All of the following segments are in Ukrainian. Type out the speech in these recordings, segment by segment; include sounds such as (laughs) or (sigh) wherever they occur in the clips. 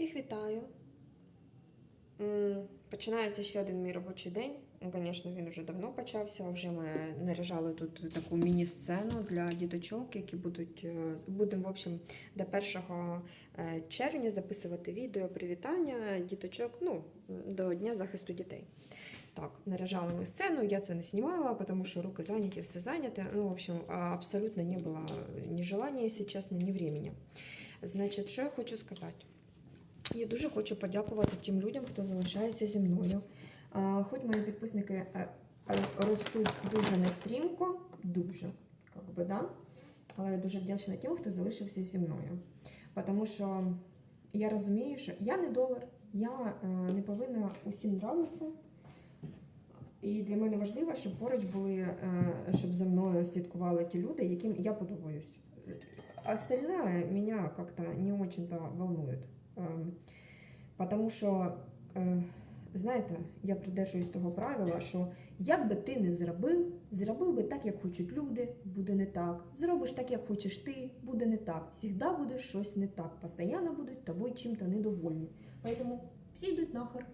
Всіх вітаю. Починається ще один мій робочий день. Ну, Звісно, він вже давно почався. Вже ми наряжали тут таку міні-сцену для діточок, які будуть е, будемо, в общем, до 1 е, червня записувати відео привітання діточок ну, до Дня захисту дітей. Так, наряжали ми сцену, я це не знімала, тому що руки зайняті, все зайняте. Ну, в общем, абсолютно не було ні желання, якщо чесно, ні времени. Значить, що я хочу сказати? Я дуже хочу подякувати тим людям, хто залишається зі мною. Хоч мої підписники е, е, ростуть дуже нестрімко, дуже, як би, да? але я дуже вдячна тим, хто залишився зі мною. Тому що я розумію, що я не долар, я е, не повинна усім нравитися. І для мене важливо, щоб поруч були, щоб за мною слідкували ті люди, яким я подобаюсь. Остальное меня как-то не очень-то волнует. Ем, Потому що, е, знаєте, я придержуюсь того правила, що як би ти не зробив, зробив би так, як хочуть люди, буде не так. Зробиш так, як хочеш ти, буде не так. Всігда буде щось не так. Постоянно будуть тобою чим-то недовольні. Поэтому всі йдуть нахер.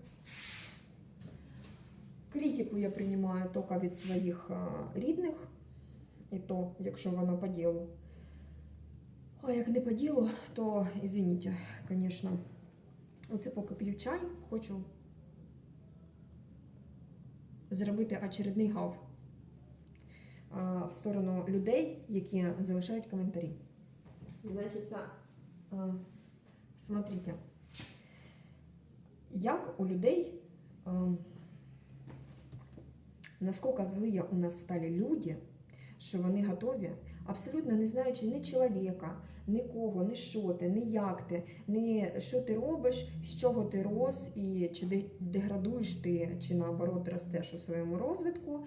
Критику я приймаю тільки від своїх е, рідних, і то, якщо вона по ділу. А як не по ділу, то извините, звісно. Оце поки п'ю чай, хочу зробити очередний гав в сторону людей, які залишають коментарі. Значить, смотрите, як у людей, наскільки злі у нас стали люди, що вони готові, абсолютно не знаючи ні чоловіка, нікого, ні що ти, ні як ти, ні що ти робиш, з чого ти рос, і чи деградуєш ти, чи наоборот ростеш у своєму розвитку.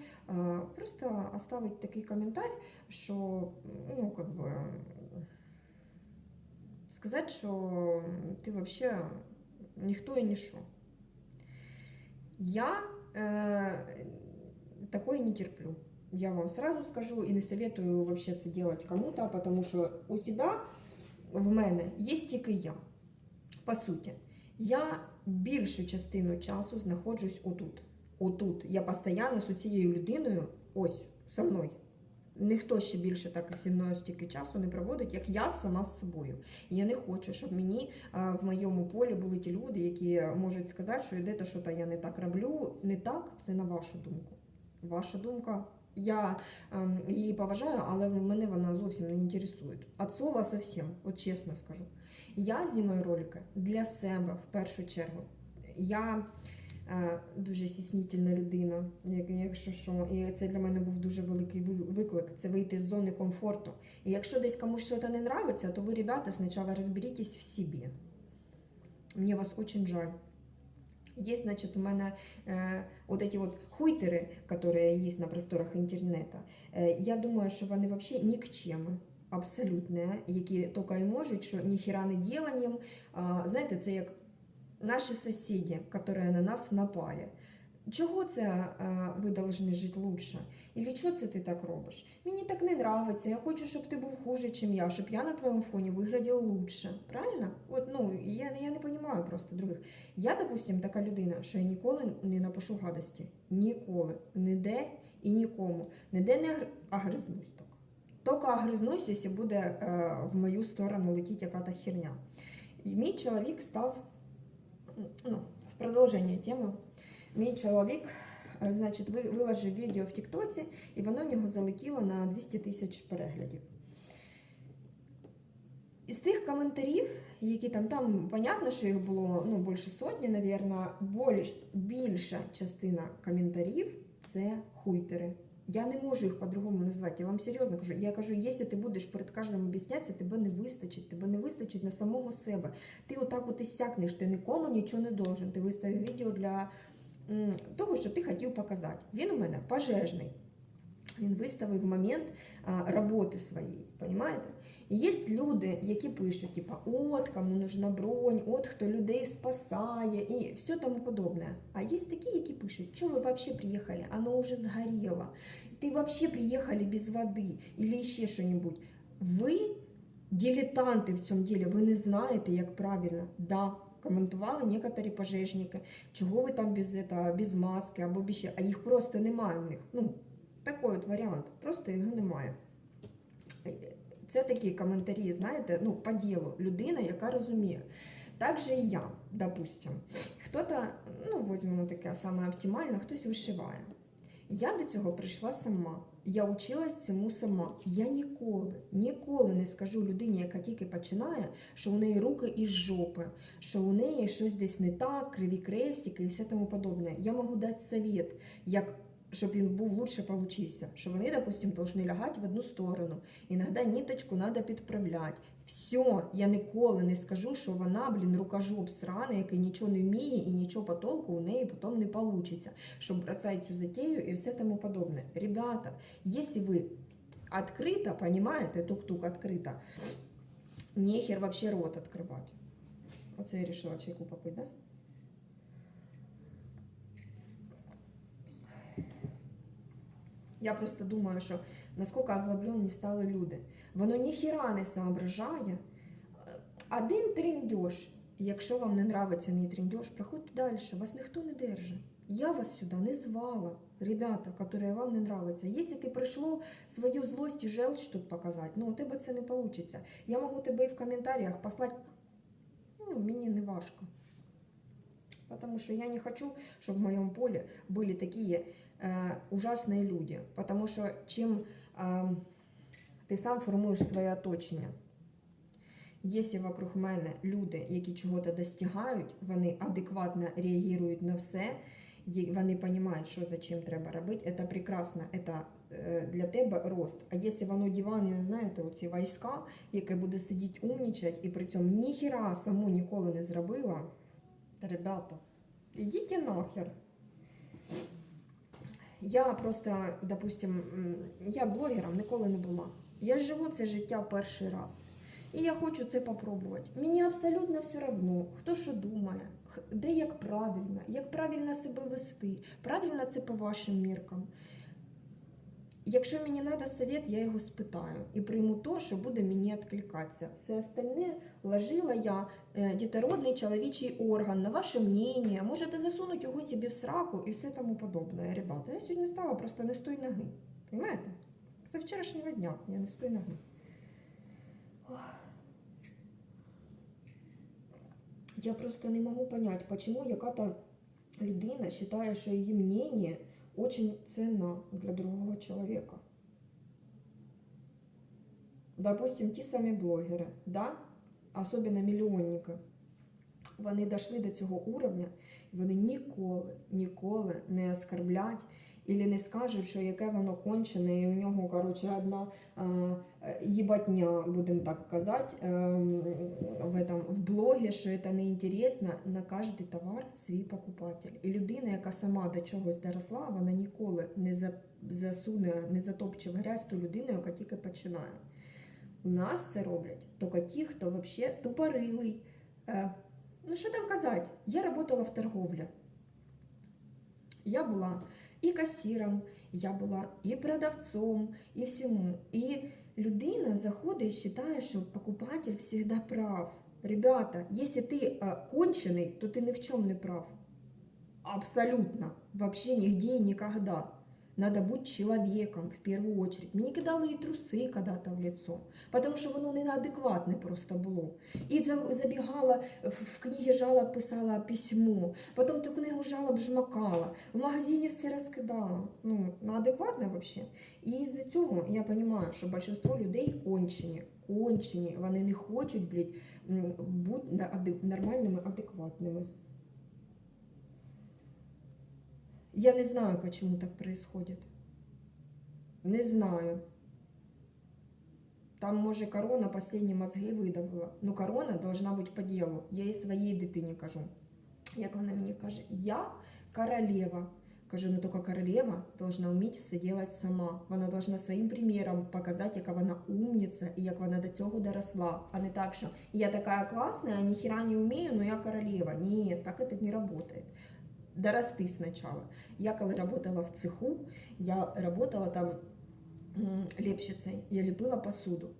Просто оставить такий коментар, що ну, как бы, сказати, що ти взагалі ніхто і ніщо. Я э, такое не терплю. Я вам сразу скажу и не советую вообще це делать кому-то, потому що у тебя в мене є тільки я. По суті, я більшу частину часу знаходжусь отут. Отут. Я постійно з цією людиною, ось, со мною. Ніхто ще більше так зі мною стільки часу не проводить, як я сама з собою. І я не хочу, щоб мені а, в моєму полі були ті люди, які можуть сказати, що де-то що то я не так роблю. Не так, це на вашу думку. Ваша думка. Я її поважаю, але мене вона зовсім не інтересує. От слова зовсім, от чесно скажу. Я знімаю ролики для себе в першу чергу. Я е, дуже стіснительна людина, якщо що. І це для мене був дуже великий виклик це вийти з зони комфорту. І якщо десь комусь щось не нравиться, то ви, ребята, спочатку розберітесь в собі. Мені вас дуже жаль. Есть, значит, у меня э, вот эти вот хуйтеры, которые есть на просторах інтернету. Е, я думаю, що вони взагалі нікчеми. Абсолютно, які тільки і можуть, що ніхіра не діленням. А, знаєте, це як наші сусіди, які на нас напали. Чого це е, ви повинні жити лучше? Ілі чого це ти так робиш? Мені так не нравиться. Я хочу, щоб ти був хуже, ніж я, щоб я на твоєму фоні виглядів лучше. Правильно? От, ну, я, я не розумію просто других. Я, допустим, така людина, що я ніколи не напишу гадості. Ніколи. Ніде і нікому. Ніде не агр- агризнусь тільки. Тільки агризнусь, якщо буде е, в мою сторону летіти яка-то херня. І мій чоловік став, ну, в продовження теми, мій чоловік, е, значить, виложив відео в Тіктоці, і воно в нього залетіло на 200 тисяч переглядів. Із тих коментарів, які там, там, понятно, що їх було ну, більше сотні, навірно, більш, більша частина коментарів це хуйтери. Я не можу їх по-другому назвати. Я вам серйозно кажу. Я кажу, якщо ти будеш перед кожним об'яснятися, тебе не вистачить, тебе не вистачить на самого себе. Ти отак от і сякнеш, ти нікому нічого не должен. Ти виставив відео для того, що ти хотів показати. Він у мене пожежний. Він виставив момент а, роботи своєї, понимаєте? І є люди, які пишуть, типа, от кому нужна бронь, от хто людей спасає і все тому подобне. А є такі, які пишуть, що ви вообще приїхали, оно уже згоріло, ти вообще приїхали без води, или ще що-нибудь. Ви дилетанти в цьому ділі, ви не знаєте, як правильно. Да, коментували некоторі пожежники, чого ви там без, это, без маски або без ще, а їх просто немає у них. Ну, такий от варіант, просто його немає. Це такі коментарі, знаєте, ну, по ділу, людина, яка розуміє. Так же і я, допустим. Хто-то, ну, візьмемо таке саме оптимальне, хтось вишиває. Я до цього прийшла сама. Я училась цьому сама. Я ніколи, ніколи не скажу людині, яка тільки починає, що у неї руки із жопи, що у неї щось десь не так, криві крестики і все тому подобне. Я можу дати совет, як щоб він був лучше получився. Що вони, допустим, должны лягати в одну сторону. Іноді ниточку треба підправляти. Все, я ніколи не скажу, що вона, блін, рукожоп сраний, який нічого не вміє і нічого по толку у неї потім не вийде, щоб бросати цю затею і все тому подобне. Ребята, якщо ви открыто, понимаете, тук-тук открыто, нехер вообще рот открывать. Оце я решила чайку попити, да? Я просто думаю, що наскільки озлоблені стали люди. Воно ніхіра не соображає. Один трендьош. Якщо вам не нравиться мій трендьош, проходьте далі. Вас ніхто не держить. Я вас сюди не звала, ребята, которые вам не нравятся. Если ты пришло свою злость и желчь тут показать, ну у тебе це не получится. Я можу тебе і в коментарях послать, ну, мені не важко. Потому что я не хочу, чтобы в моем поле были такие э, ужасные люди. Потому что чем э, ти сам формуєш своє оточення. Якщо вокруг мене люди, які чого-то достигають, вони адекватно реагують на все, вони розуміють, що за чим треба робити, це прекрасно, це е, для тебе рост. А якщо воно дивани, не знаєте, оці війська, яке буде сидіти умнічать і при цьому ніхіра саму ніколи не зробила, ребята, ідіть нахер. Я просто, допустим, я блогером ніколи не була. Я живу це життя перший раз. І я хочу це попробувати. Мені абсолютно все одно, хто що думає, де як правильно, як правильно себе вести. Правильно це по вашим міркам. Якщо мені треба совет, я його спитаю і прийму то, що буде мені відкликатися. Все остальне ложила я е, дітородний чоловічий орган на ваше мнение. Можете засунути його собі в сраку і все тому подобне. Ребята, я сьогодні стала просто не з той ноги. Понимаєте? З вчорашнього дня я не з той ноги. Я просто не могу понять, почему яка-то людина вважає, що її мнение очень ценно для другого человека. Допустим, ті самі блогери, да? особливо мільйонники, вони дійшли до цього уровня, і вони ніколи, ніколи не оскорблять Ілі не скажуть, що яке воно кончене, і у нього, коротше, одна їбатня, будемо так казати, в, этом, в блогі, що це неінтересно, на кожен товар свій покупатель. І людина, яка сама до чогось доросла, вона ніколи не засуне, не затопче в грязь ту людину, яка тільки починає. У нас це роблять тільки ті, хто взагалі тупорилий. Е, ну що там казати? Я працювала в торговлі. Я була і касіром, я була і продавцом, і всьому. І людина заходить і вважає, що покупатель завжди прав. Ребята, якщо ти а, кончений, то ти ні в чому не прав. Абсолютно. Вообще нигде и никогда. Надо быть человеком в первую очередь. Мені кидали і труси когда-то в лицо, потому що воно неадекватне просто було. І забігала в- книгі жалоб писала письмо, потім ту книгу жалоб жмакала, в магазині все розкидала. Ну, ну адекватне вообще. І з-за цього я розумію, що більшість людей кончені, кончені, вони не хочуть, бути нормальними, адекватними. Я не знаю, почему так происходит. Не знаю. Там, може, корона последні мозги видавила. Ну, корона должна бути по ділу. Я і своїй дитині кажу. Як вона мені каже, я королева. Кажу, ну тільки королева должна вміти все робити сама. Вона должна своїм приміром показати, яка вона умниця і як вона до цього доросла. А не так, що я така класна, а ніхіра не вмію, но я королева. Ні, так це не працює. Дорости сначала. Я коли работала в цеху, я работала там лепщицей, я лепила посуду.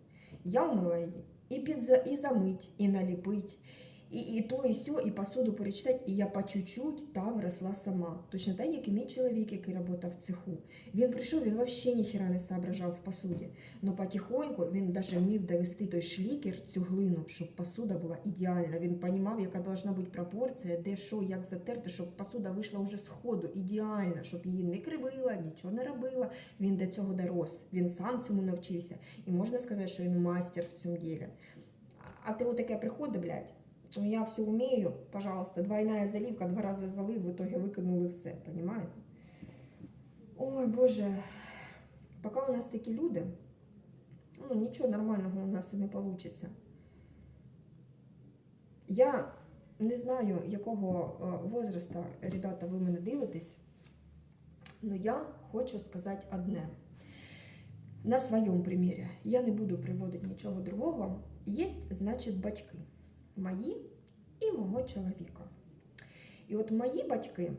Я вмила її і, під, і замить, і наліпить, І, і то, і сьо, і посуду перечитати, і я по чуть-чуть там росла сама. Точно так, як і мій чоловік, який працював в цеху. Він прийшов, він взагалі ніхіра не соображав в посуді. Но потихоньку він навіть вмів довести той шлікер, цю глину, щоб посуда була ідеальна. Він розумів, яка должна бути пропорція, де що, як затерти, щоб посуда вийшла вже з ходу ідеально, щоб її не кривила, нічого не робила. Він до цього дорос. Він сам цьому навчився. І можна сказати, що він мастер в цьому ділі. А ти отаке приходить, блядь. Ну, я все умею, пожалуйста, двойная заливка, два рази залив, в итоге викинули все, понимаете? Ой, Боже, поки у нас такі люди, ну нічого нормального у нас не вийде. Я не знаю, якого е, возраста, ребята, ви мене дивитесь, але я хочу сказати одне. На своєму примірі я не буду приводити нічого другого. Є, значить, батьки мої і мого чоловіка. І от мої батьки,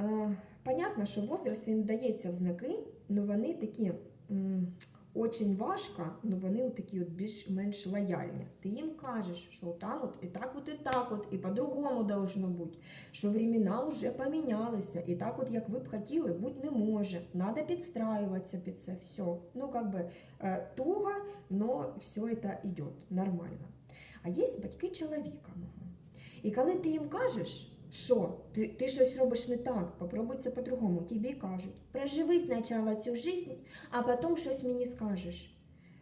е, понятно, що возраст він дається в знаки, але вони такі м, очень важко, але вони такі от більш-менш лояльні. Ти їм кажеш, що там от і так от, і так от, і по-другому должно бути, що времена вже помінялися, і так от, як ви б хотіли, бути не може. Надо підстраюватися під це все. Ну, как би е, туго, но все це йде нормально. А є батьки чоловіка мого. І коли ти їм кажеш, що ти, ти щось робиш не так, попробуй це по-другому, тобі кажуть, проживи спочатку цю життя, а потім щось мені скажеш.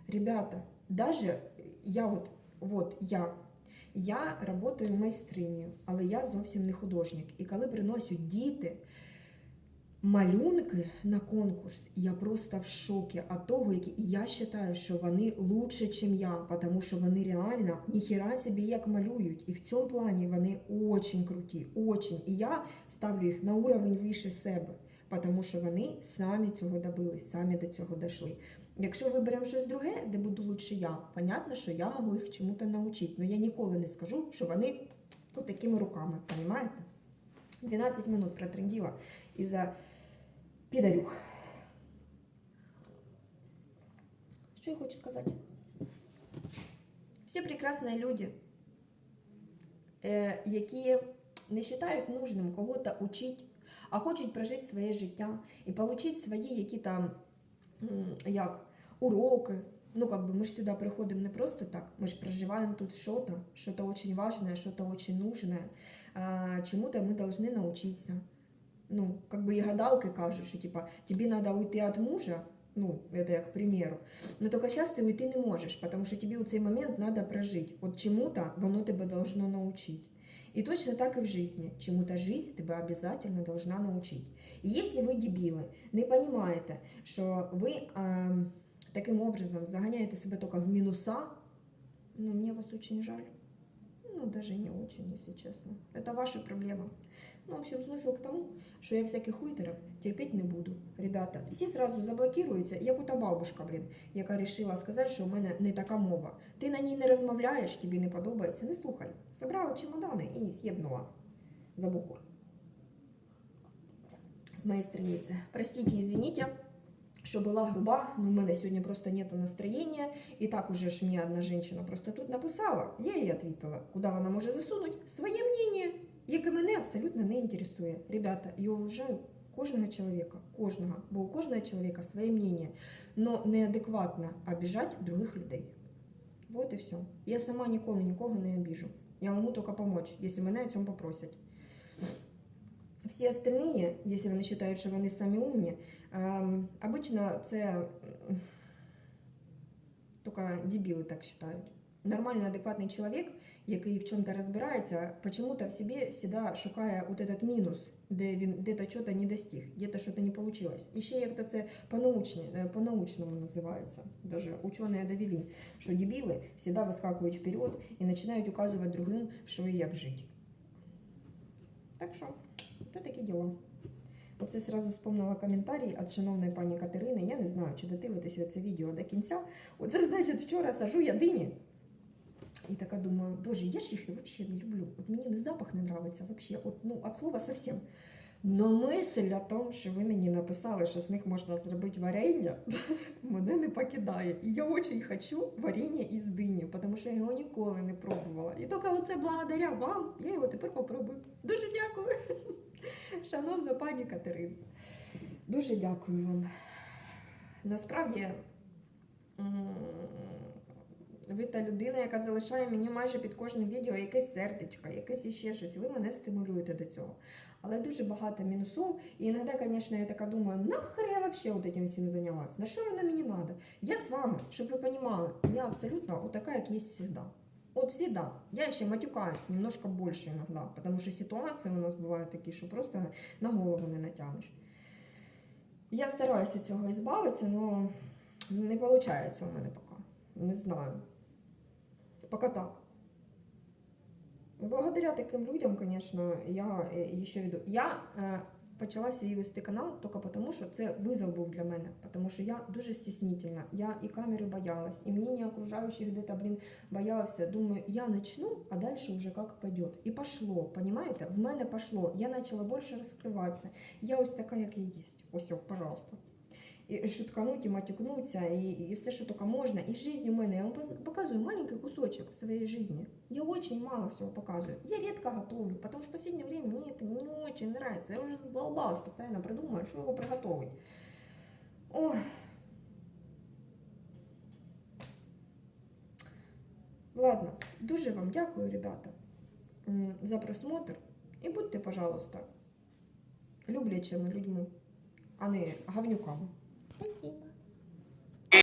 Ребята, даже я от, от я, я працюю майстринею, але я зовсім не художник. І коли приносять діти малюнки на конкурс, я просто в шокі від того, які і я вважаю, що вони лучше, ніж я, тому що вони реально ніхіра собі як малюють. І в цьому плані вони очень круті, очень. І я ставлю їх на уровень вище себе, тому що вони самі цього добились, самі до цього дійшли. Якщо виберемо щось друге, де буду лучше я, понятно, що я можу їх чому-то навчити. але я ніколи не скажу, що вони от такими руками, розумієте? 12 минут протренділа із-за підарюх. Що я хочу сказати? Всі прекрасні люди, е, які не вважають нужним кого-то учити, а хочуть прожити своє життя і отримати свої які там м, як, уроки. Ну, как бы мы же сюда приходим не просто так, мы же проживаем тут что-то, что-то очень важное, что-то очень нужное, а, чему-то мы должны научиться. Ну, как бы и гадалки кажут, что типа тебе надо уйти от мужа, ну, это я к примеру, но только сейчас ты уйти не можешь, потому что тебе у цей момент надо прожить. От чему-то воно тебе должно научить. И точно так и в жизни. Чему-то жизнь тебя обязательно должна научить. И если вы дебилы, не понимаете, что вы эм, таким образом загоняете себя только в минуса, ну, мне вас очень жаль. Ну, даже не очень, если честно. Это ваши проблемы. Ну, в общем, смысл к тому, что я всяких хуйтерів терпеть не буду. Ребята, всі сразу заблокируються, як у та бабушка, блін, яка вирішила сказати, що у мене не така мова. Ти на ній не розмовляєш, тобі не подобається, не слухай. Собрала чемодани і з'єбнула за букву. З моєї страниці. Простите, извините, что была груба, но у меня сегодня просто нету настроения. И так уже ж мне одна женщина просто тут написала, я їй ответила, куди вона може засунути своє мнение, яке мене абсолютно не інтересує. Ребята, я уважаю кожного чоловіка, кожного, бо у кожного чоловіка своє мнение, но неадекватно обижать других людей. Вот и все. Я сама ніколи нікого не обіжу. Я можу тільки помочь, якщо мене о цьому попросять. Всі остальные, якщо вони вважають, що вони самі умні, обично це тільки дебіли так вважають. Нормальний, адекватний чоловік, який в чому-то розбирається, почему-то в собі всегда шукає вот этот мінус, де він де-то щось не достиг, де-то щось не вийшло. І ще як-то це по-научні- по-научному називається. Даже учені довели, що дебіли всегда вискакують вперед і починають указувати другим, що і як жити. Так що, то такі діла. Оце сразу вспомнила коментарі від шановної пані Катерини. Я не знаю, чи додивитися це відео до кінця. Оце значить, вчора сажу я дині. І така думаю, боже, я ж їх взагалі не люблю. От мені не запах не нравиться вообще. От, ну, от слова совсем. Но мисль о тому, що ви мені написали, що з них можна зробити варення, (laughs) мене не покидає. І я дуже хочу варення із дині, тому що я його ніколи не пробувала. І тільки оце благодаря вам я його тепер попробую. Дуже дякую, (laughs) шановна пані Катерина. Дуже дякую вам. Насправді, ви та людина, яка залишає мені майже під кожним відео якесь сердечко, якесь іще щось. Ви мене стимулюєте до цього. Але дуже багато мінусів. І іноді, звісно, я така думаю, нахер я вообще от этим всім зайнялась? На що воно мені надо? Я з вами, щоб ви розуміли, я абсолютно така, як є завжди. От всегда. Я ще матюкаюсь немножко більше іноді, тому що ситуації у нас бувають такі, що просто на голову не натягнеш. Я стараюся цього ізбавитися, але не виходить у мене поки. Не знаю. Поки так. Благодаря таким людям, конечно, я е, ще веду. Я е, почала свій вести канал тільки тому, що це визов був для мене. Тому що я дуже стіснительна. Я і камери боялась, і мнение окружающих где-то, блин, боялася. Думаю, я начну, а дальше уже как пойдет. І пошло, понимаете? В мене пошло. Я почала більше розкриватися. Я ось така, як я є. Ось, пожалуйста. І шуткануть, і матюкнуться, і, і все, що тільки можна. І жизнь у мене. Я вам поз- показую маленький кусочек своей жизни. Я очень мало всего показываю. Я редко готовлю, потому что в последнее время мне это не очень нравится. Я уже задолбалась, постоянно придумываю, что его приготовить. Ой. Ладно, дуже вам дякую, ребята, м, за просмотр. І будьте, пожалуйста, люблячими людьми, а не говнюками. Sesi.